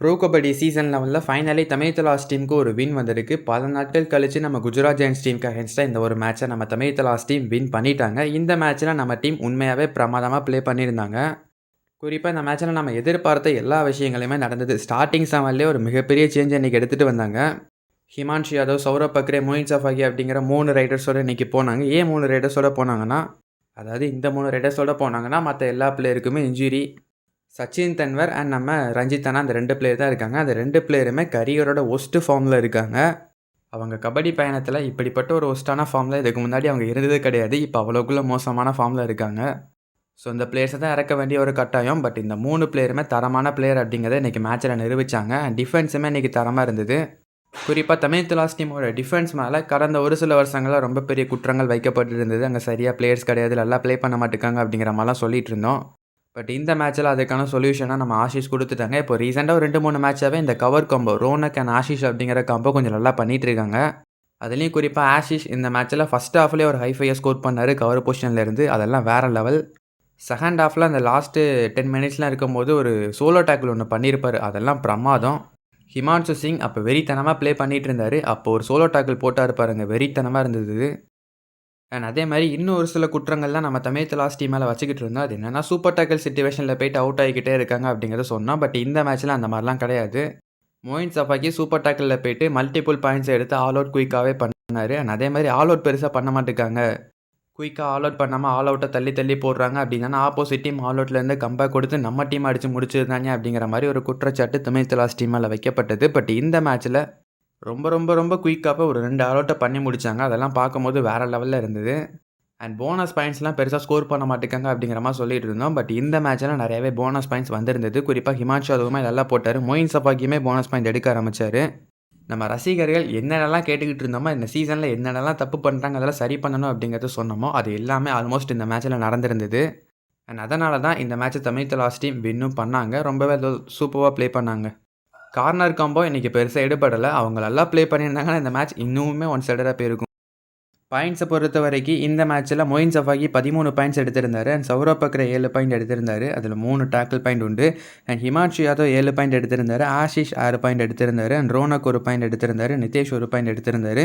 Bro kabaddi season லெவலில் finally Tamil Thalaivas டீமுக்கு ஒரு வின் வந்திருக்கு. பல நாட்கள் கழிச்சு நம்ம குஜராத் ஜெயின்ஸ் டீமுக்கு அகேன்ஸ்டாக இந்த ஒரு மேட்சை நம்ம தமிழ் தலாஸ் டீம் வின் பண்ணிட்டாங்க. இந்த மேட்ச்சில் நம்ம டீம் உண்மையாகவே பிரமாதமாக ப்ளே பண்ணியிருந்தாங்க. குறிப்பாக இந்த மேட்ச்சில் நம்ம எதிர்பார்த்த எல்லா விஷயங்களையுமே நடந்தது. ஸ்டார்டிங் செவன்லேயே ஒரு மிகப்பெரிய சேஞ்ச் இன்றைக்கி எடுத்துகிட்டு வந்தாங்க. ஹிமான்ஷு யாதவ் சௌரவ் பக்ரே மோயின் சஃபாகி அப்படிங்கிற மூணு ரைடர்ஸோடு இன்றைக்கி போனாங்க. ஏன் மூணு ரைடர்ஸோட போனாங்கன்னா? அதாவது இந்த மூணு ரைடர்ஸோட போனாங்கன்னா மற்ற எல்லா பிளேயருக்குமே இன்ஜுரி சச்சின் தன்வர் அண்ட் நம்ம ரஞ்சித்தனா அந்த ரெண்டு பிளேயர் தான் இருக்காங்க. அந்த ரெண்டு பிளேயருமே கரியரோட ஒஸ்ட்டு ஃபார்மில் இருக்காங்க. அவங்க கபடி பயணத்தில் இப்படிப்பட்ட ஒரு ஒஸ்ட்டான ஃபார்மில் இதுக்கு முன்னாடி அவங்க இருந்ததே கிடையாது. இப்போ அவ்வளோக்குள்ளே மோசமான ஃபார்மில் இருக்காங்க. ஸோ இந்த பிளேயர்ஸை தான் இறக்க வேண்டிய ஒரு கட்டாயம். பட் இந்த மூணு பிளேயருமே தரமான பிளேயர் அப்படிங்கிறத இன்றைக்கி மேட்ச்சில் நிரூபித்தாங்க டிஃபென்ஸுமே இன்றைக்கி தரமாக இருந்தது. குறிப்பாக தமிழ் துலாஸ் டீமோட டிஃபென்ஸ் மேலே கடந்த ஒரு சில வருஷங்களில் ரொம்ப பெரிய குற்றங்கள் வைக்கப்பட்டு இருந்தது அங்கே சரியாக பிளேயர்ஸ் கிடையாது. நல்லா ப்ளே பண்ண மாட்டேங்காங்க அப்படிங்கிற மாதிரிலாம் சொல்லிகிட்டு இருந்தோம். பட் இந்த மேட்ச்சில் அதுக்கான சொல்யூஷனாக நம்ம ஆஷிஷ் கொடுத்துட்டாங்க. இப்போ ரீசெண்டாக ஒரு ரெண்டு மூணு மேட்சாகவே இந்த cover combo Ronak and Ashish அப்படிங்கிற காம்போ கொஞ்சம் நல்லா பண்ணிகிட்டு இருக்காங்க அதுலேயும் குறிப்பாக ஆஷிஷ் இந்த மேட்ச்சில் ஃபஸ்ட் ஹாஃப்லேயே ஒரு ஹைஃபையை ஸ்கோர் பண்ணார் கவர் பொசிஷனில் இருந்து. அதெல்லாம் வேறு லெவல் செகண்ட் ஹாஃபில் அந்த லாஸ்ட்டு டென் மினிட்ஸ்லாம் இருக்கும்போது ஒரு சோலோ டேக்கிள் ஒன்று பண்ணியிருப்பார் அதெல்லாம் பிரமாதம். ஹிமான்சு சிங் அப்போ வெறித்தனமாக ப்ளே பண்ணிகிட்டு இருந்தார் அப்போ ஒரு சோலோ டேக்கிள் போட்டார் பாருங்க. வெறித்தனமாக இருந்தது அண்ட் அதே மாதிரி இன்னும் ஒரு சில குற்றங்கள்லாம் நம்ம தமிழ் லாஸ்ட் டீம் மேலே வச்சுக்கிட்டு இருந்தோம் அது என்னென்னா சூப்பர் டேக்கல் சுச்சுவேஷனில் போயிட்டு அவுட் ஆகிக்கிட்டே இருக்காங்க அப்படிங்கிறத சொன்னோம். பட் இந்த மேட்ச்சில் அந்த மாதிரிலாம் கிடையாது. மோயின் சஃபாக்கி சூப்பர் டேக்கலில் போயிட்டு மல்டிபிள் பாயிண்ட்ஸ் எடுத்து ஆல் அவுட் குயிக்காகவே பண்ணார். அண்ட் அதே மாதிரி ஆல் அவுட் பெருசாக பண்ண மாட்டேங்காங்க. குயிக்காக ஆல் அவுட் பண்ணாமல் ஆல் அவுட்டை தள்ளி தள்ளி போடுறாங்க அப்படின்னா ஆப்போசிட் டீம் ஆல் அவுட்லேருந்து கம்பேக் கொடுத்து நம்ம டீம் அடித்து முடிச்சிருந்தாங்க அப்படிங்கிற மாதிரி ஒரு குற்றச்சாட்டு தமிழ் லாஸ்ட் டீம் மேலே வைக்கப்பட்டது. பட் இந்த மேட்ச்சில் ரொம்ப ரொம்ப ரொம்ப குயிக்காக ஒரு ரெண்டு அலோட்டை பண்ணி முடித்தாங்க அதெல்லாம் பார்க்கும்போது வேறு லெவலில் இருந்தது. அண்ட் போனஸ் பாயிண்ட்ஸ்லாம் பெருசாக ஸ்கோர் பண்ண மாட்டேங்காங்க அப்படிங்கிற மாதிரி சொல்லிட்டு இருந்தோம். பட் இந்த மேட்ச்சில் நிறையவே போனஸ் பாயிண்ட்ஸ் வந்திருந்தது. குறிப்பாக ஹிமான்ஷு அதுவுமே நல்லா போட்டார். மொயின் சஃபாக்கியுமே போனஸ் பாயிண்ட் எடுக்க ஆரம்பித்தார் நம்ம ரசிகர்கள் என்னென்னலாம் கேட்டுக்கிட்டு இருந்தோமோ இந்த சீசனில் என்னென்னலாம் தப்பு பண்ணுறாங்க அதெல்லாம் சரி பண்ணணும் அப்படிங்கிறத சொன்னோமோ அது எல்லாமே ஆல்மோஸ்ட் இந்த மேட்ச்சில் நடந்திருந்தது. அண்ட் அதனால தான் இந்த மேட்ச்சை தமிழ் லாஸ்ட் டீம் வின்னும் பண்ணாங்க. ரொம்பவே சூப்பராக ப்ளே பண்ணாங்க. கார்னர் காம்போ இன்றைக்கி பெருசாக எடுபடலை அவங்க நல்லா ப்ளே பண்ணியிருந்தாங்கன்னா இந்த மேட்ச் இன்னுமே ஒன் சைடடாக போயிருக்கும். பாயிண்ட்ஸை பொறுத்த வரைக்கும் இந்த மேட்ச்சில் மொயின் சஃபாகி பதிமூணு பாயிண்ட்ஸ் எடுத்திருந்தார். அண்ட் சௌரவ் பக்ர ஏழு பாயிண்ட் எடுத்திருந்தார். அதில் மூணு டேக்கிள் பாயிண்ட் உண்டு. அண்ட் ஹிமான்ஷு யாதவ் ஏழு பாயிண்ட் எடுத்திருந்தார். ஆஷிஷ் ஆறு பாயிண்ட் எடுத்திருந்தார். அண்ட் ரோனக் ஒரு பாயிண்ட் எடுத்திருந்தார். நிதேஷ் ஒரு பாயிண்ட் எடுத்திருந்தார்.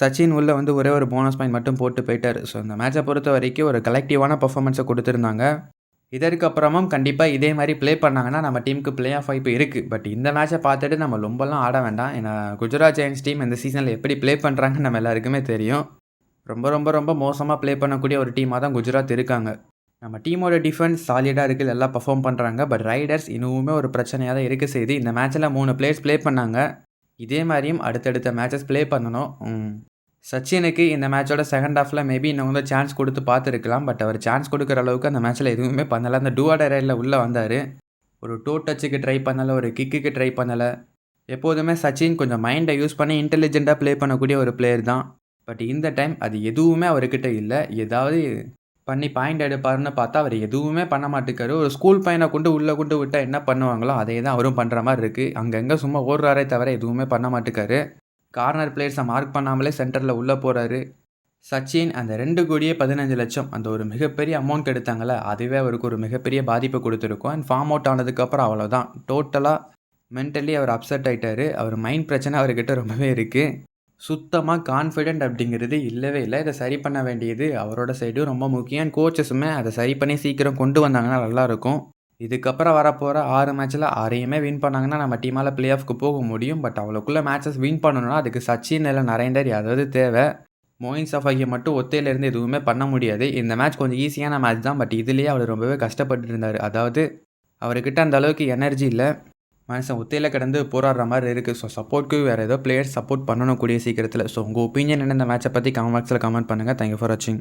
சச்சின் உள்ள வந்து ஒரே ஒரு போனஸ் பாயிண்ட் மட்டும் போட்டு போயிட்டார். ஸோ இந்த மேட்சை பொறுத்த வரைக்கும் ஒரு கலெக்டிவான பர்ஃபார்மன்ஸை கொடுத்துருந்தாங்க. இதற்கப்புறமும் கண்டிப்பாக இதே மாதிரி ப்ளே பண்ணாங்கன்னா நம்ம டீமுக்கு ப்ளே ஆஃப் வாய்ப்பு இருக்குது பட் இந்த மேட்சை பார்த்துட்டு நம்ம ரொம்பலாம் ஆட வேண்டாம். ஏன்னா குஜராத் ஜெயின்ஸ் டீம் இந்த சீசனில் எப்படி ப்ளே பண்ணுறாங்கன்னு நம்ம எல்லாருக்குமே தெரியும். ரொம்ப ரொம்ப ரொம்ப மோசமாக ப்ளே பண்ணக்கூடிய ஒரு டீமாக தான் குஜராத் இருக்காங்க. நம்ம டீமோட டிஃபென்ஸ் சாலிடாக இருக்குது எல்லாம் பர்ஃபார்ம் பண்ணுறாங்க பட் ரைடர்ஸ் இன்னுமே ஒரு பிரச்சனையாக தான் இருக்க செய்து இந்த மேட்ச்சில் மூணு பிளேயர்ஸ் ப்ளே பண்ணாங்க. இதே மாதிரியும் அடுத்தடுத்த மேட்சஸ் ப்ளே பண்ணணும். சச்சினுக்கு இந்த மேட்சோட செகண்ட் ஹாஃபில் மேபி இன்னும் வந்து சான்ஸ் கொடுத்து பார்த்துருக்கலாம். பட் அவர் சான்ஸ் கொடுக்குற அளவுக்கு அந்த மேட்ச்சில் எதுவுமே பண்ணலை. அந்த டூ ரைடில் உள்ளே வந்தார். ஒரு டூ டச்சுக்கு ட்ரை பண்ணலை ஒரு கிக்குக்கு ட்ரை பண்ணலை. எப்போதுமே சச்சின் கொஞ்சம் மைண்டை யூஸ் பண்ணி இன்டெலிஜென்ட்டாக ப்ளே பண்ணக்கூடிய ஒரு பிளேயர் தான். பட் இந்த டைம் அது எதுவுமே அவர்கிட்ட இல்லை. ஏதாவது பண்ணி பாயிண்ட் எடுப்பாருன்னு பார்த்தா அவர் எதுவுமே பண்ண மாட்டேக்காரு. ஒரு ஸ்கூல் பையனை கொண்டு உள்ளே கொண்டு விட்டால் என்ன பண்ணுவாங்களோ அதே தான் அவரும் பண்ணுற மாதிரி இருக்குது அங்கங்கே சும்மா ஓடுறாரே தவிர எதுவுமே பண்ண மாட்டேக்காரு. கார்னர் பிளேயர்ஸை மார்க் பண்ணாமலே சென்டரில் உள்ளே போகிறாரு சச்சின் அந்த ரெண்டு கோடியே பதினஞ்சு லட்சம் அந்த ஒரு மிகப்பெரிய அமௌண்ட் எடுத்தாங்களே அதுவே அவருக்கு ஒரு மிகப்பெரிய பாதிப்பை கொடுத்துருக்கும். அண்ட் ஃபார்ம் அவுட் ஆனதுக்கப்புறம் அவ்வளோதான் டோட்டலாக மென்டலி அவர் அப்செட் ஆகிட்டார் அவர் மைண்ட் பிரச்சனை அவர்கிட்ட ரொம்பவே இருக்குது சுத்தமாக கான்ஃபிடென்ட் அப்படிங்கிறது இல்லவே இல்லை. இதை சரி பண்ண வேண்டியது அவரோட சைடும் ரொம்ப முக்கியம். கோச்சஸுமே அதை சரி பண்ணி சீக்கிரம் கொண்டு வந்தாங்கன்னா நல்லாயிருக்கும் இதுக்கப்புறம் வரப்போகிற ஆறு மேட்ச்சில் ஆறையுமே வின் பண்ணாங்கன்னா நம்ம டீமால் பிளே ஆஃப்க்கு போக முடியும். பட் அவ்வளோக்குள்ளே மேட்சஸ் வின் பண்ணணும்னா அதுக்கு சச்சின் இல்லை நரேண்டர் யாராவது தேவை. மோயின் சஃபாகியை மட்டும் ஒத்தையிலேருந்து எதுவுமே பண்ண முடியாது. இந்த மேட்ச் கொஞ்சம் ஈஸியான மேட்ச் தான். பட் இதுலேயே அவர் ரொம்பவே கஷ்டப்பட்டு இருந்தார். அதாவது அவர்கிட்ட அந்த அளவுக்கு எனர்ஜி இல்லை. மனுஷன் ஒத்தையில் கிடந்து போராடுற மாதிரி இருக்குது ஸோ சப்போர்ட்க்கு வேறு ஏதோ பிளேயர்ஸ் சப்போர்ட் பண்ணணும் கூடிய சீக்கிரத்தில். ஸோ உங்கள் ஒப்பீனியன் என்ன? இந்த மேட்சை பற்றி கமெண்ட் பாக்ஸில் கமெண்ட் பண்ணுங்கள் தேங்க்யூ ஃபார் வாட்சிங்